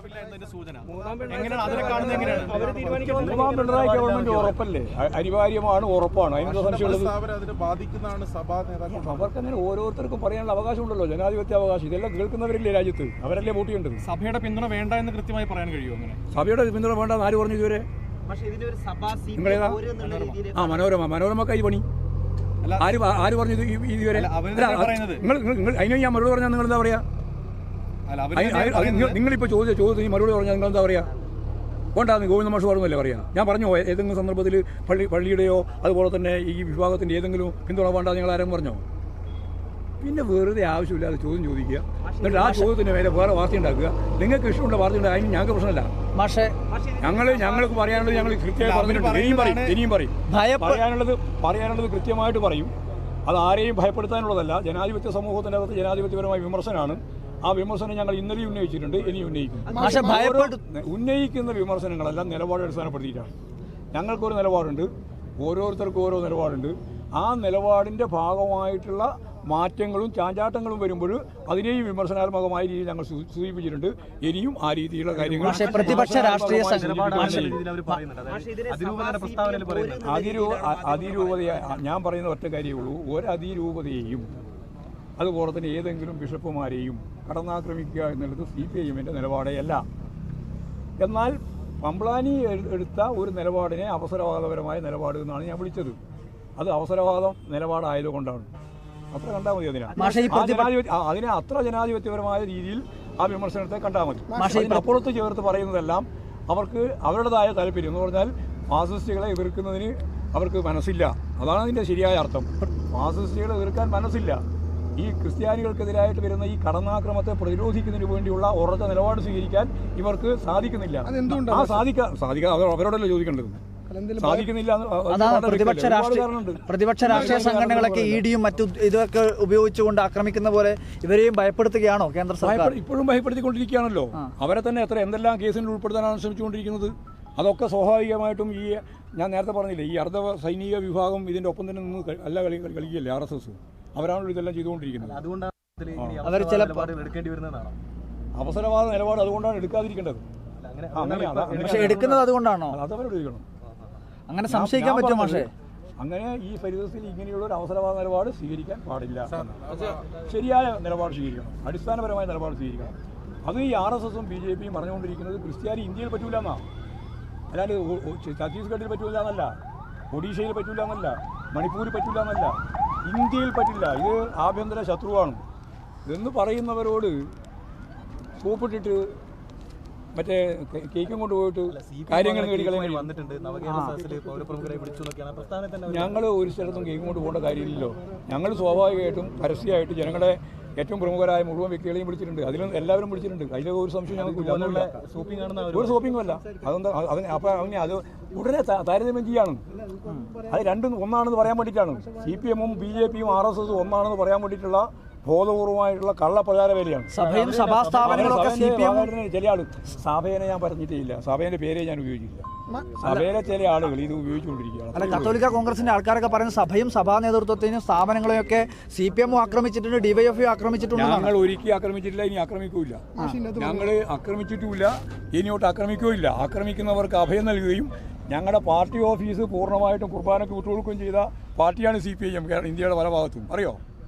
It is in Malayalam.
മൂന്നാം പിണറായി ഗവൺമെന്റ് ഉറപ്പല്ലേ? അനിവാര്യമാണ് ഉറപ്പാണ്. അതിനുള്ള സംശയമുള്ളത്? പ്രസ്താവന അതിന് ബാധിക്കുന്നതാണ് സഭാ നേതാക്കൾ. അവർക്ക് അങ്ങനെ ഓരോരുത്തർക്കും പറയാനുള്ള അവകാശമുണ്ടല്ലോ. ജനാധിപത്യ അവകാശം. ഇതെല്ലാം കേൾക്കുന്നവരില്ലേ രാജ്യത്ത്? അവരല്ലേ വോട്ട് ചെയ്യേണ്ടത്? സഭയുടെ പിന്തുണ വേണ്ട എന്ന് കൃത്യമായി പറയാൻ കഴിയുമോ അങ്ങനെ? സഭയുടെ പിന്തുണ വേണ്ട ആര് പറഞ്ഞു ഇതുവരെ? പക്ഷേ ഇതിന്റെ ഒരു സഭാ സി നിങ്ങളേതാ? രീതിയിൽ ആ മനോരമ. മനോരമ കൈ പണി. അല്ല, ആര് ആര് പറഞ്ഞു ഈ- ഇതുവരെ. നിങ്ങൾ നിങ്ങൾ- നിങ്ങൾ ഞാൻ മറുപടി പറഞ്ഞാൽ നിങ്ങൾ എന്താ പറയാ? നിങ്ങളിപ്പോൾ ചോദിച്ച ചോദ്യത്തിന് മറുപടി പറഞ്ഞാൽ നിങ്ങൾ എന്താ പറയാ കൊണ്ടാന്ന് ഗോവിന്ദ മാഷ് പറഞ്ഞല്ലേ പറയാ? ഞാൻ പറഞ്ഞു ഏതെങ്കിലും സന്ദർഭത്തിൽ പള്ളി പള്ളിയുടെയോ അതുപോലെ തന്നെ ഈ വിഭാഗത്തിന്റെ ഏതെങ്കിലും പിന്തുണ വേണ്ട നിങ്ങൾ ആരും പറഞ്ഞോ? പിന്നെ വെറുതെ ആവശ്യമില്ലാതെ ചോദ്യം ചോദിക്കുക. എന്നിട്ട് ആ ചോദ്യത്തിന് മേലെ വേറെ വാർത്ത ഉണ്ടാക്കുക. നിങ്ങൾക്ക് ഇഷ്ടമുള്ള വാർത്ത ഉണ്ടാകും അതിന് ഞങ്ങൾക്ക് പ്രശ്നമല്ല. പക്ഷേ ഞങ്ങൾ ഞങ്ങൾക്ക് പറയാനുള്ളത് ഞങ്ങൾ കൃത്യമായി പറഞ്ഞിട്ടുണ്ട്. ഇനിയും പറയും ഇനിയും പറയും. പറയാനുള്ളത് പറയാനുള്ളത് കൃത്യമായിട്ട് പറയും. അത് ആരെയും ഭയപ്പെടുത്താനുള്ളതല്ല. ജനാധിപത്യ സമൂഹത്തിന്റെ അകത്ത് ജനാധിപത്യപരമായ വിമർശനമാണ്. ആ വിമർശനം ഞങ്ങൾ ഇന്നലെ ഉന്നയിച്ചിട്ടുണ്ട് ഇനി ഉന്നയിക്കും. ഉന്നയിക്കുന്ന വിമർശനങ്ങളെല്ലാം നിലപാട് അടിസ്ഥാനപ്പെടുത്തിയിട്ടാണ്. ഞങ്ങൾക്കൊരു നിലപാടുണ്ട് ഓരോരുത്തർക്കും ഓരോ നിലപാടുണ്ട്. ആ നിലപാടിന്റെ ഭാഗമായിട്ടുള്ള മാറ്റങ്ങളും ചാഞ്ചാട്ടങ്ങളും വരുമ്പോൾ അതിനെയും വിമർശനാത്മകമായ രീതിയിൽ ഞങ്ങൾ സൂചിപ്പിച്ചിട്ടുണ്ട്. ഇനിയും ആ രീതിയിലുള്ള കാര്യങ്ങൾ പക്ഷേ പ്രതിപക്ഷ രാഷ്ട്രീയ സംഘ- സൂചിപ്പിക്കുകയും അവർ പറയുന്നുണ്ട്. അതായത് പക്ഷേ ഇതിന് അതിരൂപതയുടെ സഭാ പ്രസ്താവനയിൽ സി പറയുന്നത് അതിരൂ അതിരൂപതയെ ഞാൻ പറയുന്ന ഒറ്റ കാര്യമേ ഉള്ളൂ. ഒരതിരൂപതയെയും അതുപോലെ തന്നെ ഏതെങ്കിലും ബിഷപ്പുമാരെയും കടന്നാക്രമിക്കുക എന്നുള്ളത് സി പി ഐ എമ്മിന്റെ നിലപാടേ അല്ല എന്നാൽ പമ്പ്ലാനി എടുത്ത ഒരു നിലപാടിനെ അവസരവാദപരമായ നിലപാട് എന്നാണ് ഞാൻ വിളിച്ചത്. അത് അവസരവാദം നിലപാടായതുകൊണ്ടാണ്. അത്ര കണ്ടാൽ മതി അതിനെ. അതിനെ അത്ര ജനാധിപത്യപരമായ രീതിയിൽ ആ വിമർശനത്തെ കണ്ടാൽ മതി അപ്പുറത്ത് ചേർത്ത് പറയുന്നതെല്ലാം അവർക്ക് അവരുടേതായ താല്പര്യം എന്ന് പറഞ്ഞാൽ ഫാസിസ്റ്റുകളെ എതിർക്കുന്നതിന് അവർക്ക് മനസ്സില്ല. അതാണ് അതിന്റെ ശരിയായ അർത്ഥം. ഫാസിസ്റ്റുകളെ എതിർക്കാൻ മനസ്സില്ല. ഈ ക്രിസ്ത്യാനികൾക്കെതിരായിട്ട് വരുന്ന ഈ കടന്നാക്രമത്തെ പ്രതിരോധിക്കുന്നതിന് വേണ്ടിയുള്ള ഉറച്ച നിലപാട് സ്വീകരിക്കാൻ ഇവർക്ക് സാധിക്കുന്നില്ല. ആ സാധിക്കാ സാധിക്കാൻ അവരോടല്ലോ ചോദിക്കേണ്ടത്? സാധിക്കുന്നില്ല പ്രതിപക്ഷ രാഷ്ട്രീയ. പ്രതിപക്ഷ രാഷ്ട്രീയ സംഘടനകളൊക്കെ ഇ ഡിയും മറ്റു ഇതൊക്കെ ഉപയോഗിച്ചുകൊണ്ട് ആക്രമിക്കുന്ന പോലെ ഇവരെയും ഭയപ്പെടുത്തുകയാണോ കേന്ദ്ര സർക്കാർ? ഇപ്പോഴും ഭയപ്പെടുത്തിക്കൊണ്ടിരിക്കുകയാണല്ലോ. അവരെ തന്നെ എത്ര എന്തെല്ലാം കേസിൽ ഉൾപ്പെടുത്താനാണ് ശ്രമിച്ചുകൊണ്ടിരിക്കുന്നത്? അതൊക്കെ സ്വാഭാവികമായിട്ടും ഈ ഞാൻ നേരത്തെ പറഞ്ഞില്ലേ ഈ അർദ്ധ സൈനിക വിഭാഗം ഇതിന്റെ ഒപ്പം തന്നെ നിന്ന് അല്ല കളി കളിക്കുകയല്ലേ ആർ എസ് എസ്. അവരാണല്ലോ ഇതെല്ലാം ചെയ്തുകൊണ്ടിരിക്കുന്നത്. അതുകൊണ്ടാണ് ചില- എടുക്കേണ്ടി വരുന്നതാണ്? അവസരവാദ നിലപാട് അതുകൊണ്ടാണ് എടുക്കാതിരിക്കേണ്ടത്. പക്ഷെ എടുക്കുന്നത് അതുകൊണ്ടാണോ? അത് അവരോട് ചോദിക്കണം. അങ്ങനെ സംശയിക്കാൻ പറ്റും പക്ഷേ അങ്ങനെ ഈ പരിതസ്ഥിതിയിൽ ഇങ്ങനെയുള്ള ഒരു അവസരവാദ നിലപാട് സ്വീകരിക്കാൻ പാടില്ല ശരിയായ നിലപാട് സ്വീകരിക്കണം. അടിസ്ഥാനപരമായ നിലപാട് സ്വീകരിക്കണം. അത് ഈ ആർ എസ് എസും ബി ജെ പിയും പറഞ്ഞുകൊണ്ടിരിക്കുന്നത് ക്രിസ്ത്യാനി ഇന്ത്യയിൽ പറ്റൂല എന്നാ അല്ലാണ്ട് ഛത്തീസ്ഗഡിൽ പറ്റൂല എന്നല്ല ഒഡീഷയിൽ പറ്റൂല എന്നല്ല മണിപ്പൂരിൽ പറ്റൂല എന്നല്ല ഇന്ത്യയിൽ പറ്റില്ല. ഇത് ആഭ്യന്തര ശത്രുവാണ്. എന്ന് പറയുന്നവരോട് കൂപ്പിട്ടിട്ട് മറ്റേ കേക്കും കൊണ്ടുപോയിട്ട് കാര്യങ്ങൾ ഞങ്ങൾ ഒരു സ്ഥലത്തും കേക്കും കൊണ്ട് പോകേണ്ട കാര്യമില്ലല്ലോ. ഞങ്ങൾ സ്വാഭാവികമായിട്ടും പരസ്യമായിട്ട് ജനങ്ങളുടെ ഏറ്റവും പ്രമുഖരായ മുഴുവൻ വ്യക്തികളെയും വിളിച്ചിട്ടുണ്ട്. അതിലും എല്ലാവരും വിളിച്ചിട്ടുണ്ട്. അതിലൊക്കെ ഒരു സംശയം ഞങ്ങൾക്ക് ഒരു ഷോപ്പിംഗും അല്ല അതെന്താ അതിന് അപ്പം അവന് അത് ഉടനെ താരതമ്യം ചെയ്യാണ്. അത് രണ്ടും ഒന്നാണെന്ന് പറയാൻ വേണ്ടിയിട്ടാണ്. സി പി എമ്മും ബി ജെ പിയും ആർ എസ് എസും ഒന്നാണെന്ന് പറയാൻ വേണ്ടിയിട്ടുള്ള ബോധപൂർവമായിട്ടുള്ള കള്ളപ്രചാര വേലയാണ്. സഭയും സഭാ സ്ഥാപനങ്ങളൊക്കെ ചില ആൾ. സഭേനെ ഞാൻ പറഞ്ഞിട്ടേ ഇല്ല. സഭേന്റെ പേരെ ഞാൻ ഉപയോഗിച്ചില്ല സഭയിലെ ചില ആളുകൾ ഇത് ഉപയോഗിച്ചുകൊണ്ടിരിക്കുകയാണ്. അല്ല കത്തോലിക്ക കോൺഗ്രസിന്റെ ആൾക്കാരൊക്കെ പറയുന്ന സഭയും സഭാ നേതൃത്വത്തിനും സ്ഥാപനങ്ങളെയും ഒക്കെ സി പി എമ്മും ആക്രമിച്ചിട്ടുണ്ട് ഡിവൈഎഫ്ഐ ആക്രമിച്ചിട്ടുണ്ട് ഞങ്ങൾ ഒരിക്കലും ആക്രമിച്ചിട്ടില്ല ഇനി ആക്രമിക്കൂല ഞങ്ങൾ ആക്രമിച്ചിട്ടുമില്ല ഇനിയോട്ട് ആക്രമിക്കുകയില്ല. ആക്രമിക്കുന്നവർക്ക് അഭയം നൽകുകയും ഞങ്ങളുടെ പാർട്ടി ഓഫീസ് പൂർണമായിട്ടും കുർബാനയ്ക്ക് വിട്ടുകൊടുക്കുകയും ചെയ്ത പാർട്ടിയാണ് സി പി ഐ എം ഇന്ത്യയുടെ പല ഭാഗത്തും. അറിയോ?